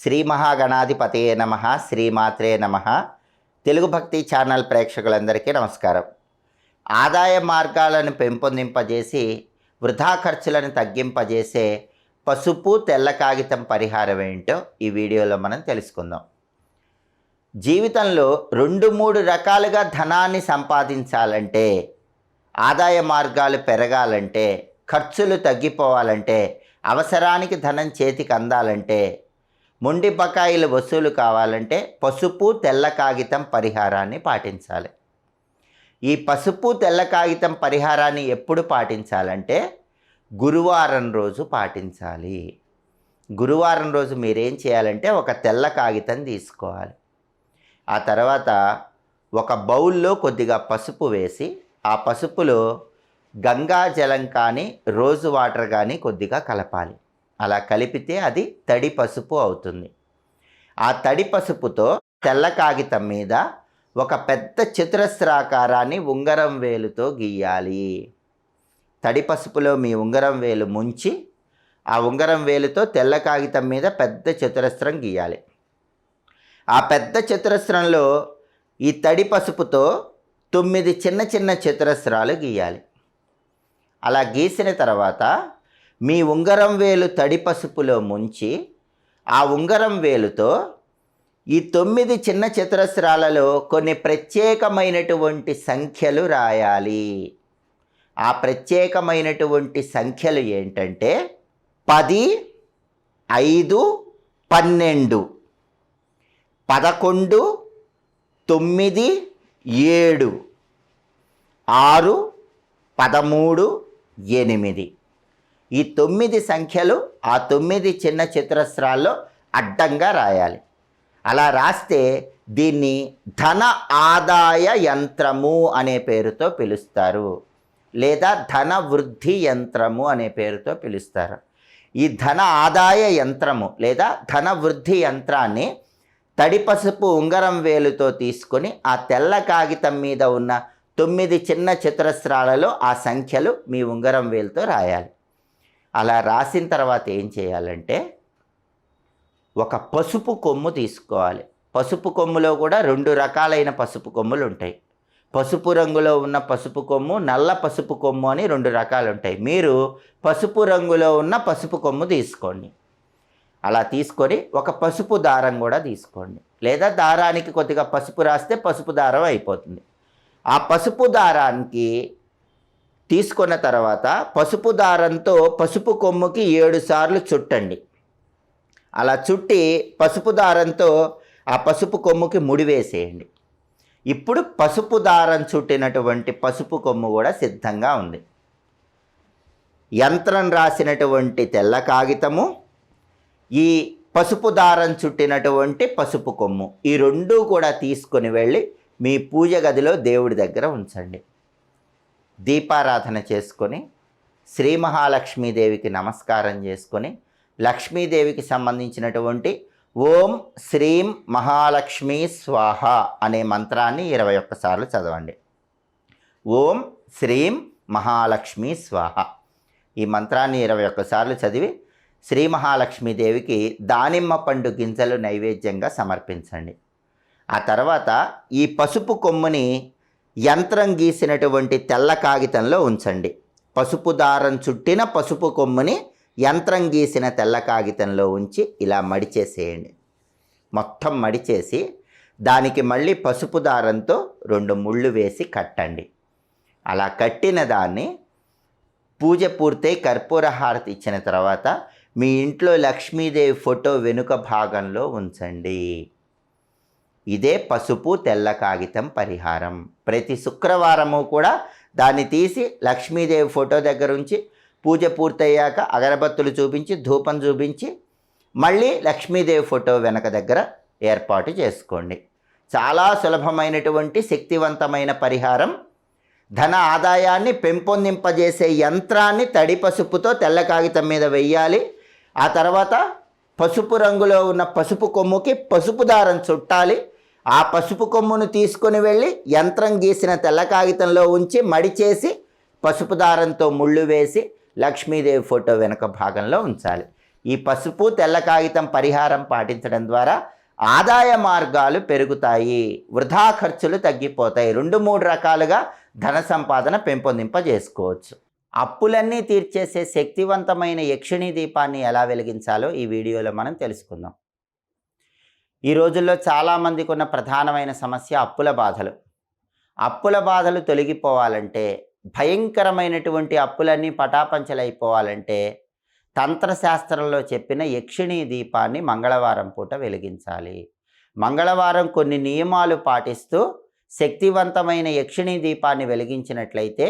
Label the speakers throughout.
Speaker 1: శ్రీ మహాగణాధిపతయే నమ శ్రీమాత్రే నమ. తెలుగు భక్తి ఛానల్ ప్రేక్షకులందరికీ నమస్కారం. ఆదాయ మార్గాలను పెంపొందింపజేసి వృధా ఖర్చులను తగ్గింపజేసే పసుపు తెల్ల కాగితం పరిహారం ఏంటో ఈ వీడియోలో మనం తెలుసుకుందాం. జీవితంలో రెండు మూడు రకాలుగా ధనాన్ని సంపాదించాలంటే ఆదాయ మార్గాలు పెరగాలంటే ఖర్చులు తగ్గిపోవాలంటే అవసరానికి ధనం చేతికి అందాలంటే మొండి బకాయిలు వసూలు కావాలంటే పసుపు తెల్ల కాగితం పరిహారాన్ని పాటించాలి. ఈ పసుపు తెల్ల కాగితం పరిహారాన్ని ఎప్పుడు పాటించాలంటే గురువారం రోజు పాటించాలి. గురువారం రోజు మీరేం చేయాలంటే ఒక తెల్ల కాగితం తీసుకోవాలి. ఆ తర్వాత ఒక బౌల్లో కొద్దిగా పసుపు వేసి ఆ పసుపులో గంగా జలం కానీ రోజు వాటర్ కానీ కొద్దిగా కలపాలి. అలా కలిపితే అది తడి పసుపు అవుతుంది. ఆ తడి పసుపుతో తెల్ల కాగితం మీద ఒక పెద్ద చతురస్రాకారాన్ని ఉంగరం వేలుతో గీయాలి. తడి పసుపులో మీ ఉంగరం వేలు ముంచి ఆ ఉంగరం వేలుతో తెల్ల కాగితం మీద పెద్ద చతురస్రం గీయాలి. ఆ పెద్ద చతురస్రంలో ఈ తడి పసుపుతో తొమ్మిది చిన్న చిన్న చతురస్రాలు గీయాలి. అలా గీసిన తర్వాత మీ ఉంగరం వేలు తడి పసుపులో ముంచి ఆ ఉంగరం వేలుతో ఈ తొమ్మిది చిన్న చతురస్రాలలో కొన్ని ప్రత్యేకమైనటువంటి సంఖ్యలు రాయాలి. ఆ ప్రత్యేకమైనటువంటి సంఖ్యలు ఏంటంటే పది ఐదు పన్నెండు. పదకొండు తొమ్మిది ఏడు. ఆరు పదమూడు ఎనిమిది. ఈ తొమ్మిది సంఖ్యలు ఆ తొమ్మిది చిన్న చతురస్రాల్లో అడ్డంగా రాయాలి. అలా రాస్తే దీన్ని ధన ఆదాయ యంత్రము అనే పేరుతో పిలుస్తారు. లేదా ధన వృద్ధి యంత్రము అనే పేరుతో పిలుస్తారు. ఈ ధన ఆదాయ యంత్రము లేదా ధన వృద్ధి యంత్రాన్ని తడి పసుపు ఉంగరం వేలుతో తీసుకొని ఆ తెల్ల కాగితం మీద ఉన్న తొమ్మిది చిన్న చతురస్రాలలో ఆ సంఖ్యలు మీ ఉంగరం వేలుతో రాయాలి. అలా రాసిన తర్వాత ఏం చేయాలంటే ఒక పసుపు కొమ్ము తీసుకోవాలి. పసుపు కొమ్ములో కూడా రెండు రకాలైన పసుపు కొమ్ములు ఉంటాయి. పసుపు రంగులో ఉన్న పసుపు కొమ్ము నల్ల పసుపు కొమ్ము అని రెండు రకాలు ఉంటాయి. మీరు పసుపు రంగులో ఉన్న పసుపు కొమ్ము తీసుకోండి. అలా తీసుకొని ఒక పసుపు దారం కూడా తీసుకోండి. లేదా దారానికి కొద్దిగా పసుపు రాస్తే పసుపు దారం అయిపోతుంది. ఆ పసుపు దారానికి తీసుకున్న తర్వాత పసుపు దారంతో పసుపు కొమ్ముకి ఏడు సార్లు చుట్టండి. అలా చుట్టి పసుపు దారంతో ఆ పసుపు కొమ్ముకి ముడివేసేయండి ఇప్పుడు పసుపు దారం చుట్టినటువంటి పసుపు కొమ్ము కూడా సిద్ధంగా ఉంది. యంత్రం రాసినటువంటి తెల్ల కాగితము ఈ పసుపు దారం చుట్టినటువంటి పసుపు కొమ్ము ఈ రెండూ కూడా తీసుకొని వెళ్ళి మీ పూజ గదిలో దేవుడి దగ్గర ఉంచండి. దీపారాధన చేసుకొని శ్రీ మహాలక్ష్మీదేవికి నమస్కారం చేసుకొని లక్ష్మీదేవికి సంబంధించినటువంటి ఓం శ్రీం మహాలక్ష్మీ స్వాహ అనే మంత్రాన్ని ఇరవై ఒక్కసార్లు చదవండి. ఓం శ్రీం మహాలక్ష్మీ స్వాహ. ఈ మంత్రాన్ని ఇరవై ఒక్కసార్లు చదివి శ్రీ మహాలక్ష్మీదేవికి దానిమ్మ పండు గింజలు నైవేద్యంగా సమర్పించండి. ఆ తర్వాత ఈ పసుపు కొమ్ముని యంత్రం గీసినటువంటి తెల్ల కాగితంలో ఉంచండి. పసుపు దారం చుట్టిన పసుపు కొమ్ముని యంత్రం గీసిన తెల్ల కాగితంలో ఉంచి ఇలా మడిచేసేయండి. మొత్తం మడిచేసి దానికి మళ్ళీ పసుపు దారంతో రెండు ముళ్ళు వేసి కట్టండి. అలా కట్టిన దాన్ని పూజ పూర్తయి కర్పూర హారతి ఇచ్చిన తర్వాత మీ ఇంట్లో లక్ష్మీదేవి ఫోటో వెనుక భాగంలో ఉంచండి. ఇదే పసుపు తెల్ల కాగితం పరిహారం. ప్రతి శుక్రవారము కూడా దాన్ని తీసి లక్ష్మీదేవి ఫోటో దగ్గర ఉంచి పూజ పూర్తయ్యాక అగరబత్తులు చూపించి ధూపం చూపించి మళ్ళీ లక్ష్మీదేవి ఫోటో వెనక దగ్గర ఏర్పాటు చేసుకోండి. చాలా సులభమైనటువంటి శక్తివంతమైన పరిహారం. ధన ఆదాయాన్ని పెంపొందింపజేసే యంత్రాన్ని తడి పసుపుతో తెల్ల కాగితం మీద వెయ్యాలి. ఆ తర్వాత పసుపు రంగులో ఉన్న పసుపు కొమ్ముకి పసుపు దారం చుట్టాలి. ఆ పసుపు కొమ్మును తీసుకొని వెళ్ళి యంత్రం గీసిన తెల్ల కాగితంలో ఉంచి మడిచేసి పసుపు దారంతో ముళ్ళు వేసి లక్ష్మీదేవి ఫోటో వెనుక భాగంలో ఉంచాలి. ఈ పసుపు తెల్ల కాగితం పరిహారం పాటించడం ద్వారా ఆదాయ మార్గాలు పెరుగుతాయి. వృధా ఖర్చులు తగ్గిపోతాయి. రెండు మూడు రకాలుగా ధన సంపాదన పెంపొందింపజేసుకోవచ్చు. అప్పులన్నీ తీర్చేసే శక్తివంతమైన యక్షిణీ దీపాన్ని ఎలా వెలిగించాలో ఈ వీడియోలో మనం తెలుసుకుందాం. ఈ రోజుల్లో చాలామందికి ఉన్న ప్రధానమైన సమస్య అప్పుల బాధలు. అప్పుల బాధలు తొలగిపోవాలంటే భయంకరమైనటువంటి అప్పులన్నీ పటాపంచలైపోవాలంటే తంత్రశాస్త్రంలో చెప్పిన యక్షిణీ దీపాన్ని మంగళవారం పూట వెలిగించాలి. మంగళవారం కొన్ని నియమాలు పాటిస్తూ శక్తివంతమైన యక్షిణీ దీపాన్ని వెలిగించినట్లయితే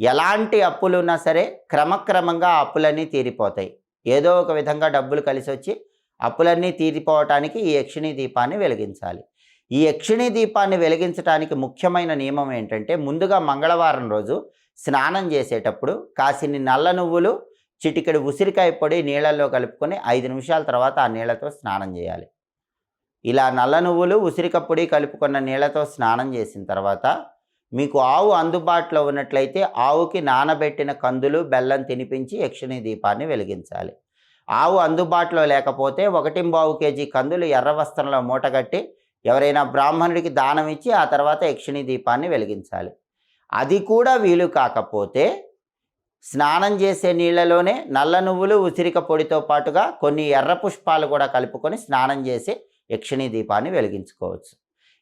Speaker 1: ఎలాంటి అప్పులున్నా సరే క్రమక్రమంగా అప్పులన్నీ తీరిపోతాయి. ఏదో ఒక విధంగా డబ్బులు కలిసి వచ్చి అప్పులన్నీ తీరిపోవటానికి ఈ యక్షిణీ దీపాన్ని వెలిగించాలి. ఈ యక్షిణీ దీపాన్ని వెలిగించడానికి ముఖ్యమైన నియమం ఏంటంటే ముందుగా మంగళవారం రోజు స్నానం చేసేటప్పుడు కాసిని నల్ల నువ్వులు చిటికెడు ఉసిరికాయ పొడి నీళ్ళల్లో కలుపుకొని ఐదు నిమిషాల తర్వాత ఆ నీళ్ళతో స్నానం చేయాలి. ఇలా నల్ల నువ్వులు ఉసిరిక పొడి కలుపుకున్న నీళ్ళతో స్నానం చేసిన తర్వాత మీకు ఆవు అందుబాటులో ఉన్నట్లయితే ఆవుకి నానబెట్టిన కందులు బెల్లం తినిపించి యక్షిణీ దీపాన్ని వెలిగించాలి. ఆవు అందుబాటులో లేకపోతే ఒకటింబావు కేజీ కందులు ఎర్ర వస్త్రంలో మూటగట్టి ఎవరైనా బ్రాహ్మణుడికి దానం ఇచ్చి ఆ తర్వాత యక్షిణీ దీపాన్ని వెలిగించాలి. అది కూడా వీలు కాకపోతే స్నానం చేసే నీళ్ళలోనే నల్ల నువ్వులు ఉసిరిక పొడితో పాటుగా కొన్ని ఎర్ర పుష్పాలు కూడా కలుపుకొని స్నానం చేసి యక్షిణీ దీపాన్ని వెలిగించుకోవచ్చు.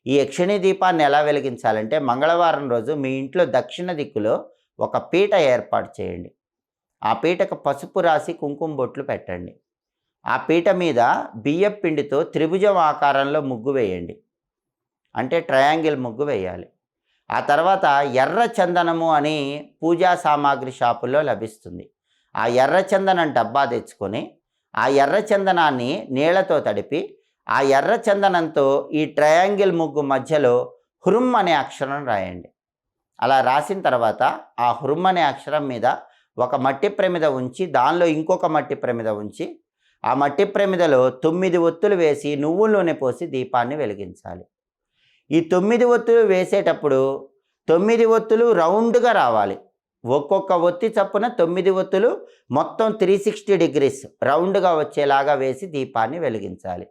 Speaker 1: ఈ యక్షిణీ దీపాన్ని ఎలా వెలిగించాలంటే మంగళవారం రోజు మీ ఇంట్లో దక్షిణ దిక్కులో ఒక పీట ఏర్పాటు చేయండి. ఆ పీటకు పసుపు రాసి కుంకుమ బొట్లు పెట్టండి. ఆ పీట మీద బియ్యం పిండితో త్రిభుజం ఆకారంలో ముగ్గు వేయండి. అంటే ట్రయాంగిల్ ముగ్గు వేయాలి. ఆ తర్వాత ఎర్ర చందనము అని పూజా సామాగ్రి షాపుల్లో లభిస్తుంది. ఆ ఎర్ర చందనం డబ్బా తెచ్చుకొని ఆ ఎర్ర చందనాన్ని నీళ్ళతో తడిపి ఆ ఎర్ర చందనంతో ఈ ట్రయాంగిల్ ముగ్గు మధ్యలో హురుమ్ అనే అక్షరం రాయండి. అలా రాసిన తర్వాత ఆ హురుమ్ అనే అక్షరం మీద ఒక మట్టి ప్రమిద ఉంచి దానిలో ఇంకొక మట్టి ప్రమిద ఉంచి ఆ మట్టి ప్రమిదలో తొమ్మిది ఒత్తులు వేసి నువ్వుల నూనె పోసి దీపాన్ని వెలిగించాలి. ఈ తొమ్మిది ఒత్తులు వేసేటప్పుడు తొమ్మిది ఒత్తులు రౌండ్గా రావాలి. ఒక్కొక్క ఒత్తి చప్పున తొమ్మిది ఒత్తులు మొత్తం త్రీ సిక్స్టీ డిగ్రీస్ రౌండ్గా వచ్చేలాగా వేసి దీపాన్ని వెలిగించాలి.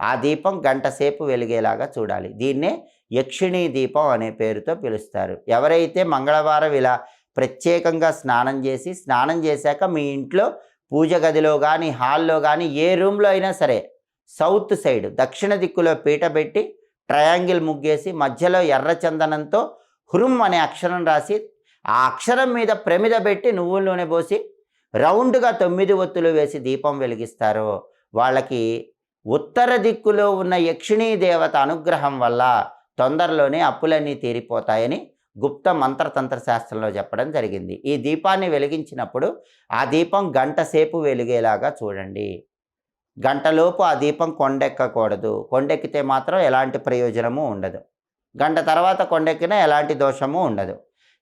Speaker 1: ఆ దీపం గంట సేపు వెలిగేలాగా చూడాలి. దీన్నే యక్షిణీ దీపం అనే పేరుతో పిలుస్తారు. ఎవరైతే మంగళవారం ఇలా ప్రత్యేకంగా స్నానం చేసి స్నానం చేశాక మీ ఇంట్లో పూజ గదిలో కానీ హాల్లో కానీ ఏ రూమ్లో అయినా సరే సౌత్ సైడ్ దక్షిణ దిక్కులో పీట పెట్టి ట్రయాంగిల్ ముగ్గేసి మధ్యలో ఎర్ర చందనంతో హురుమ్ అనే అక్షరం రాసి ఆ అక్షరం మీద ప్రమిద పెట్టి నువ్వుల నూనె పోసి రౌండ్గా తొమ్మిది ఒత్తులు వేసి దీపం వెలిగిస్తారు వాళ్ళకి ఉత్తర దిక్కులో ఉన్న యక్షిణీ దేవత అనుగ్రహం వల్ల తొందరలోనే అప్పులన్నీ తీరిపోతాయని గుప్త మంత్రతంత్ర శాస్త్రంలో చెప్పడం జరిగింది. ఈ దీపాన్ని వెలిగించినప్పుడు ఆ దీపం గంట సేపు వెలిగేలాగా చూడండి. గంటలోపు ఆ దీపం కొండెక్కకూడదు. కొండెక్కితే మాత్రం ఎలాంటి ప్రయోజనము ఉండదు. గంట తర్వాత కొండెక్కినా ఎలాంటి దోషము ఉండదు.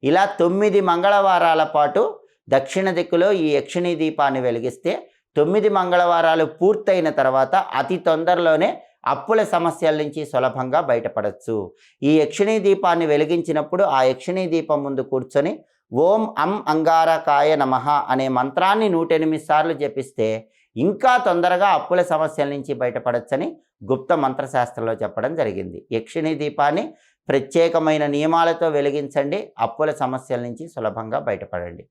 Speaker 1: ఇలా తొమ్మిది మంగళవారాల పాటు దక్షిణ దిక్కులో ఈ యక్షిణీ దీపాన్ని వెలిగిస్తే తొమ్మిది మంగళవారాలు పూర్తయిన తర్వాత అతి తొందరలోనే అప్పుల సమస్యల నుంచి సులభంగా బయటపడవచ్చు ఈ యక్షిణీ దీపాన్ని వెలిగించినప్పుడు ఆ యక్షిణీ దీపం ముందు కూర్చొని ఓం అం అంగారకాయ నమః అనే మంత్రాన్ని నూట ఎనిమిది సార్లు జపిస్తే ఇంకా తొందరగా అప్పుల సమస్యల నుంచి బయటపడచ్చని గుప్త మంత్రశాస్త్రంలో చెప్పడం జరిగింది. యక్షిణీ దీపాన్ని ప్రత్యేకమైన నియమాలతో వెలిగించండి. అప్పుల సమస్యల నుంచి సులభంగా బయటపడండి.